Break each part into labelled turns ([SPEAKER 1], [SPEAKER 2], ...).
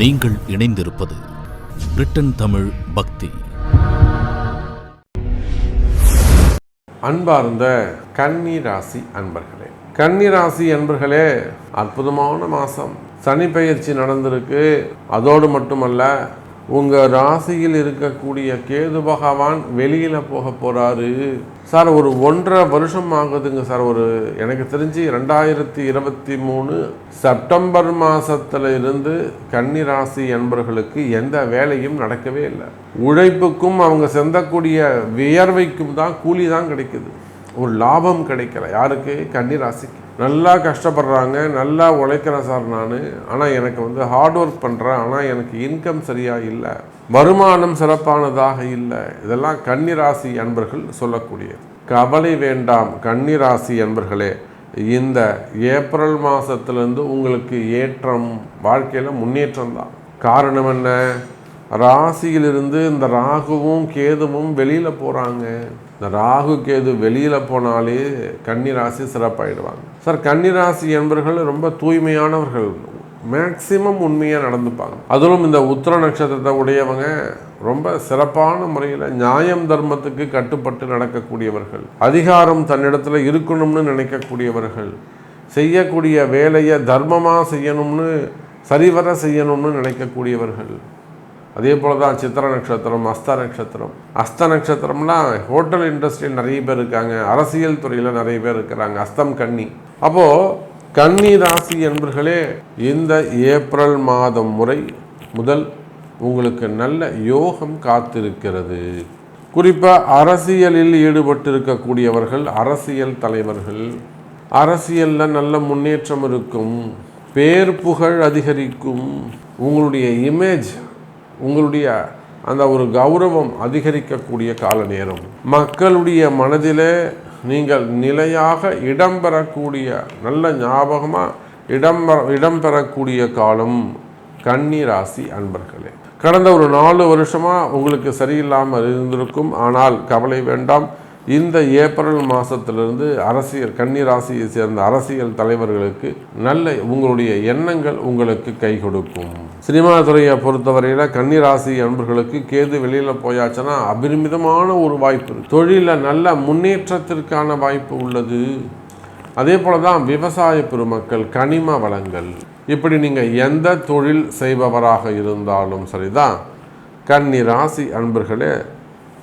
[SPEAKER 1] நீங்கள் இணைந்திருப்பது பிரிட்டன் தமிழ் பக்தி.
[SPEAKER 2] அன்பார்ந்த கன்னி ராசி அன்பர்களே கன்னி ராசி அன்பர்களே அற்புதமான மாதம் சனி பெயர்ச்சி நடந்திருக்கு. அதோடு மட்டுமல்ல உங்கள் ராசியில் இருக்கக்கூடிய கேது பகவான் வெளியில் போக போகிறாரு சார் ஒரு ஒன்றரை வருஷம் ஆகுதுங்க சார். ஒரு எனக்கு தெரிஞ்சு ரெண்டாயிரத்தி இருபத்தி மூணு செப்டம்பர் மாதத்துல இருந்து கன்னி ராசி என்பர்களுக்கு எந்த வேலையும் நடக்கவே இல்லை. உழைப்புக்கும் அவங்க செந்தக்கூடிய வியர்வைக்கும் தான் கூலி தான் கிடைக்குது. ஒரு லாபம் கிடைக்கல. யாருக்கு? கன்னி ராசிக்கு. நல்லா கஷ்டப்படுறாங்க நல்லா உழைக்கிறேன் சார் நான். ஆனால் எனக்கு வந்து ஹார்ட் ஒர்க் பண்ணுறேன் ஆனால் எனக்கு இன்கம் சரியாக இல்லை. வருமானம் சிறப்பானதாக இல்லை. இதெல்லாம் கன்னிராசி அன்பர்கள் சொல்லக்கூடியது. கவலை வேண்டாம் கன்னிராசி அன்பர்களே. இந்த ஏப்ரல் மாதத்துலேருந்து உங்களுக்கு ஏற்றம் வாழ்க்கையில் முன்னேற்றம் தான். காரணம் என்ன? ராசியிலிருந்து இந்த ராகுவும் கேதுவும் வெளியில் போகிறாங்க இந்த ராகு கேது வெளியில் போனாலே கன்னிராசி சிறப்பாயிடுவாங்க. சார் கன்னிராசி என்பவர்கள் ரொம்ப தூய்மையானவர்கள். மேக்சிமம் உண்மையாக நடந்துப்பாங்க. அதிலும் இந்த உத்திர நட்சத்திரத்தை உடையவங்க ரொம்ப சிறப்பான முறையில் நியாயம் தர்மத்துக்கு கட்டுப்பட்டு நடக்கக்கூடியவர்கள். அதிகாரம் தன்னிடத்தில் இருக்கணும்னு நினைக்கக்கூடியவர்கள். செய்யக்கூடிய வேலையை தர்மமாக செய்யணும்னு சரிவர செய்யணும்னு நினைக்கக்கூடியவர்கள். அதே போல் தான் சித்திர நட்சத்திரம் அஸ்த நட்சத்திரம். அஸ்த நட்சத்திரம்லாம் ஹோட்டல் இண்டஸ்ட்ரியில் நிறைய பேர் இருக்காங்க அரசியல் துறையில் நிறைய பேர் இருக்கிறாங்க அஸ்தம் கன்னி. அப்போது கன்னி ராசி என்பர்களே இந்த ஏப்ரல் மாதம் முறை முதல் உங்களுக்கு நல்ல யோகம் காத்திருக்கிறது. குறிப்பாக அரசியலில் ஈடுபட்டிருக்கக்கூடியவர்கள் அரசியல் தலைவர்கள் அரசியலில் நல்ல முன்னேற்றம் இருக்கும் பேர் புகழ் அதிகரிக்கும் உங்களுடைய இமேஜ் உங்களுடைய அந்த ஒரு கௌரவம் அதிகரிக்கக்கூடிய கால நேரம். மக்களுடைய மனதிலே நீங்கள் நிலையாக இடம்பெறக்கூடிய நல்ல ஞாபகமாக இடம்பெற இடம்பெறக்கூடிய காலம் கன்னி ராசி அன்பர்களே. கடந்த ஒரு நாலு வருஷமாக உங்களுக்கு சரியில்லாமல் இருந்திருக்கும். ஆனால் கவலை வேண்டாம். இந்த ஏப்ரல் மாதத்திலிருந்து அரசியல் கன்னி ராசியை சேர்ந்த அரசியல் தலைவர்களுக்கு நல்ல உங்களுடைய எண்ணங்கள் உங்களுக்கு கை கொடுக்கும். சினிமா துறையை பொறுத்தவரையில் கன்னி ராசி அன்பர்களுக்கு கேது வெளியில் போயாச்சுன்னா அபரிமிதமான ஒரு வாய்ப்பு தொழிலில் நல்ல முன்னேற்றத்திற்கான வாய்ப்பு உள்ளது. அதே போல தான் விவசாய பெருமக்கள் கனிம வளங்கள். இப்படி நீங்கள் எந்த தொழில் செய்பவராக இருந்தாலும் சரிதான். கன்னி ராசி அன்பர்களே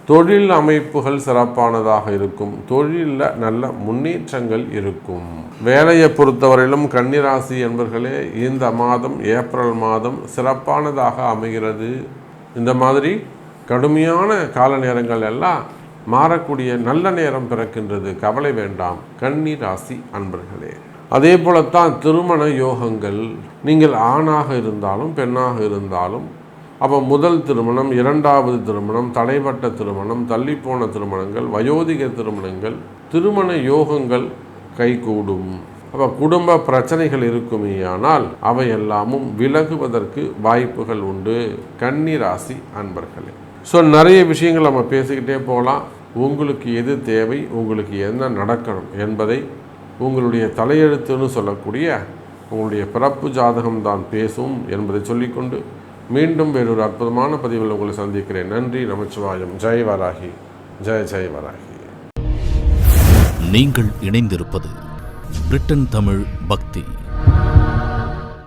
[SPEAKER 2] தொழில் அமைப்புகள் சிறப்பானதாக இருக்கும். தொழிலில் நல்ல முன்னேற்றங்கள் இருக்கும். வேலையை பொறுத்தவரையிலும் கன்னிராசி என்பர்களே இந்த மாதம் ஏப்ரல் மாதம் சிறப்பானதாக அமைகிறது. இந்த மாதிரி கடுமையான கால நேரங்கள் எல்லாம் மாறக்கூடிய நல்ல நேரம் பிறக்கின்றது. கவலை வேண்டாம். கன்னி ராசி அன்பர்களே அதே போலத்தான் திருமண யோகங்கள். நீங்கள் ஆணாக இருந்தாலும் பெண்ணாக இருந்தாலும் அப்போ முதல் திருமணம் இரண்டாவது திருமணம் தடைப்பட்ட திருமணம் தள்ளிப்போன திருமணங்கள் வயோதிக திருமணங்கள் திருமண யோகங்கள் கைகூடும். அப்போ குடும்ப பிரச்சனைகள் இருக்குமேயானால் அவை எல்லாமும் விலகுவதற்கு வாய்ப்புகள் உண்டு. கன்னி ராசி அன்பர்களே. ஸோ நிறைய விஷயங்கள் நம்ம பேசிக்கிட்டே போகலாம். உங்களுக்கு எது தேவை உங்களுக்கு என்ன நடக்கணும் என்பதை உங்களுடைய தலையெழுத்துன்னு சொல்லக்கூடிய உங்களுடைய பிறப்பு ஜாதகம் தான் பேசும் என்பதை சொல்லிக்கொண்டு மீண்டும் வேறொரு அற்புதமான பதிவில் உங்களை சந்திக்கிறேன். நன்றி நமச்சிவாயம். ஜெய் வராகி. ஜெய ஜெய் வராகி.
[SPEAKER 1] நீங்கள் இணைந்திருப்பது பிரிட்டன் தமிழ் பக்தி.